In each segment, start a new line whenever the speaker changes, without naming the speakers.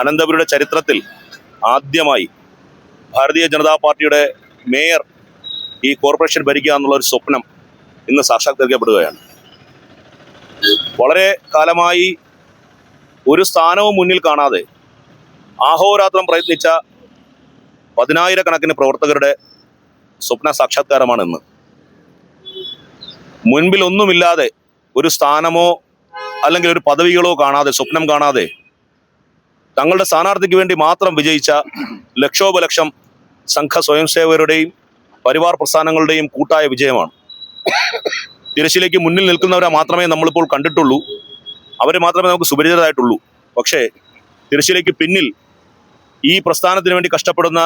അനന്തപുരിയുടെ ചരിത്രത്തിൽ ആദ്യമായി ഭാരതീയ ജനതാ പാർട്ടിയുടെ മേയർ ഈ കോർപ്പറേഷൻ ഭരിക്കുക എന്നുള്ള ഒരു സ്വപ്നം ഇന്ന് സാക്ഷാത്കരിക്കപ്പെടുകയാണ്. വളരെ കാലമായി ഒരു സ്ഥാനവും മുന്നിൽ കാണാതെ ആഹോരാത്രം പ്രയത്നിച്ച പതിനായിരക്കണക്കിന് പ്രവർത്തകരുടെ സ്വപ്ന സാക്ഷാത്കാരമാണ് ഇന്ന്. മുൻപിൽ ഒന്നുമില്ലാതെ ഒരു സ്ഥാനമോ അല്ലെങ്കിൽ ഒരു പദവികളോ കാണാതെ സ്വപ്നം കാണാതെ തങ്ങളുടെ സ്ഥാനാർത്ഥിക്ക് വേണ്ടി മാത്രം വിജയിച്ച ലക്ഷോപലക്ഷം സംഘ സ്വയംസേവകരുടെയും പരിവാർ പ്രസ്ഥാനങ്ങളുടെയും കൂട്ടായ വിജയമാണ്. തിരശ്ശിലേക്ക് മുന്നിൽ നിൽക്കുന്നവരെ മാത്രമേ നമ്മളിപ്പോൾ കണ്ടിട്ടുള്ളൂ. അവരെ മാത്രമേ നമുക്ക് സുപരിചിതരായിട്ടുള്ളൂ. പക്ഷേ തിരശ്ശിലേക്ക് പിന്നിൽ ഈ പ്രസ്ഥാനത്തിന് വേണ്ടി കഷ്ടപ്പെടുന്ന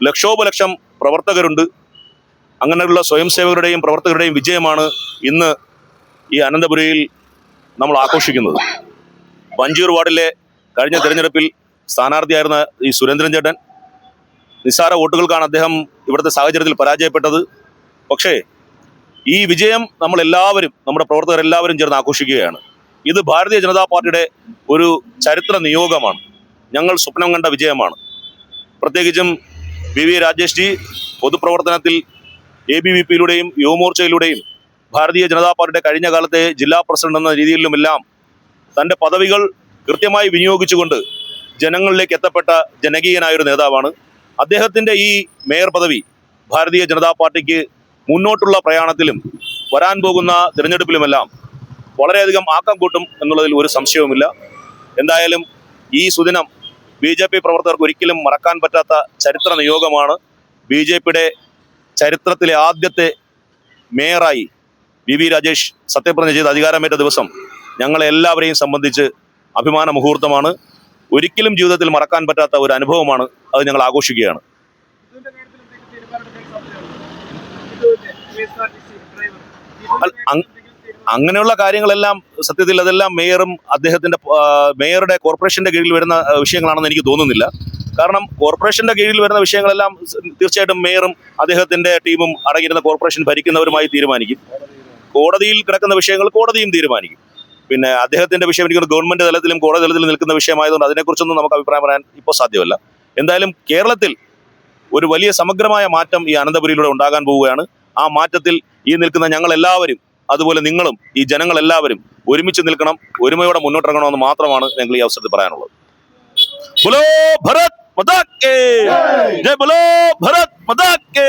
ലക്ഷോപലക്ഷം പ്രവർത്തകരുണ്ട്. അങ്ങനെയുള്ള സ്വയംസേവകരുടെയും പ്രവർത്തകരുടെയും വിജയമാണ് ഇന്ന് ഈ അനന്തപുരയിൽ നമ്മൾ ആഘോഷിക്കുന്നത്. വഞ്ചൂർ വാർഡിലെ കഴിഞ്ഞ തെരഞ്ഞെടുപ്പിൽ സ്ഥാനാർത്ഥിയായിരുന്ന ഈ സുരേന്ദ്രൻ ചേട്ടൻ നിസ്സാര വോട്ടുകൾക്കാണ് അദ്ദേഹം ഇവിടുത്തെ സാഹചര്യത്തിൽ പരാജയപ്പെട്ടത്. പക്ഷേ ഈ വിജയം നമ്മൾ എല്ലാവരും നമ്മുടെ പ്രവർത്തകർ എല്ലാവരും ചേർന്ന് ആഘോഷിക്കുകയാണ്. ഇത് ഭാരതീയ ജനതാ പാർട്ടിയുടെ ഒരു ചരിത്ര നിയോഗമാണ്. ഞങ്ങൾ സ്വപ്നം കണ്ട വിജയമാണ്. പ്രത്യേകിച്ചും വി വി രാജേഷ് ജി പൊതുപ്രവർത്തനത്തിൽ എ ബി വി പിയിലൂടെയും യുവമോർച്ചയിലൂടെയും ഭാരതീയ ജനതാ പാർട്ടിയുടെ കഴിഞ്ഞ കാലത്തെ ജില്ലാ പ്രസിഡന്റ് എന്ന രീതിയിലുമെല്ലാം തന്റെ പദവികൾ കൃത്യമായി വിനിയോഗിച്ചുകൊണ്ട് ജനങ്ങളിലേക്ക് എത്തപ്പെട്ട ജനകീയനായ ഒരു നേതാവാണ്. അദ്ദേഹത്തിന്റെ ഈ മേയർ പദവി ഭാരതീയ ജനതാ പാർട്ടിക്ക് മുന്നോട്ടുള്ള പ്രയാണത്തിലും വരാൻ പോകുന്ന തിരഞ്ഞെടുപ്പിലുമെല്ലാം വളരെയധികം ആക്കം കൂട്ടും എന്നുള്ളതിൽ ഒരു സംശയവുമില്ല. എന്തായാലും ഈ സുദിനം ബി ജെ പി പ്രവർത്തകർക്ക് ഒരിക്കലും മറക്കാൻ പറ്റാത്ത ചരിത്ര നിയോഗമാണ്. ബി ജെ പിയുടെ ചരിത്രത്തിലെ ആദ്യത്തെ മേയറായി വി വി രാജേഷ് സത്യപ്രതിജ്ഞ ചെയ്ത് അധികാരമേറ്റ ദിവസം ഞങ്ങളെല്ലാവരെയും സംബന്ധിച്ച് അഭിമാന മുഹൂർത്തമാണ്. ഒരിക്കലും ജീവിതത്തിൽ മറക്കാൻ പറ്റാത്ത ഒരു അനുഭവമാണ് അത് ഞങ്ങൾ ആഘോഷിക്കുകയാണ്. അങ്ങനെയുള്ള കാര്യങ്ങളെല്ലാം സത്യത്തിൽ അതെല്ലാം മേയറും അദ്ദേഹത്തിന്റെ മേയറുടെ കോർപ്പറേഷന്റെ കീഴിൽ വരുന്ന വിഷയങ്ങളാണെന്ന് എനിക്ക് തോന്നുന്നില്ല. കാരണം കോർപ്പറേഷന്റെ കീഴിൽ വരുന്ന വിഷയങ്ങളെല്ലാം തീർച്ചയായിട്ടും മേയറും അദ്ദേഹത്തിന്റെ ടീമും അടങ്ങിയിരുന്ന കോർപ്പറേഷൻ ഭരിക്കുന്നവരുമായി തീരുമാനിക്കും. കോടതിയിൽ കിടക്കുന്ന വിഷയങ്ങൾ കോടതിയും തീരുമാനിക്കും. പിന്നെ അദ്ദേഹത്തിന്റെ വിഷയം എനിക്ക് ഗവൺമെന്റ് തലത്തിലും കോടതി തലത്തിലും നിൽക്കുന്ന വിഷയമായതുകൊണ്ട് അതിനെക്കുറിച്ചൊന്നും നമുക്ക് അഭിപ്രായം പറയാൻ ഇപ്പോൾ സാധ്യമല്ല. എന്തായാലും കേരളത്തിൽ ഒരു വലിയ സമഗ്രമായ മാറ്റം ഈ അനന്തപുരിയിലൂടെ ഉണ്ടാകാൻ പോവുകയാണ്. ആ മാറ്റത്തിൽ ഈ നിൽക്കുന്ന ഞങ്ങൾ എല്ലാവരും അതുപോലെ നിങ്ങളും ഈ ജനങ്ങൾ എല്ലാവരും ഒരുമിച്ച് നിൽക്കണം ഒരുമയോടെ മുന്നോട്ടിറങ്ങണമെന്ന് മാത്രമാണ് ഞങ്ങൾ ഈ അവസരത്തിൽ പറയാനുള്ളത്. ബുലോ ഭരത് മതാക്കേ ജയ്! ബുലോ ഭരത് മതാക്കേ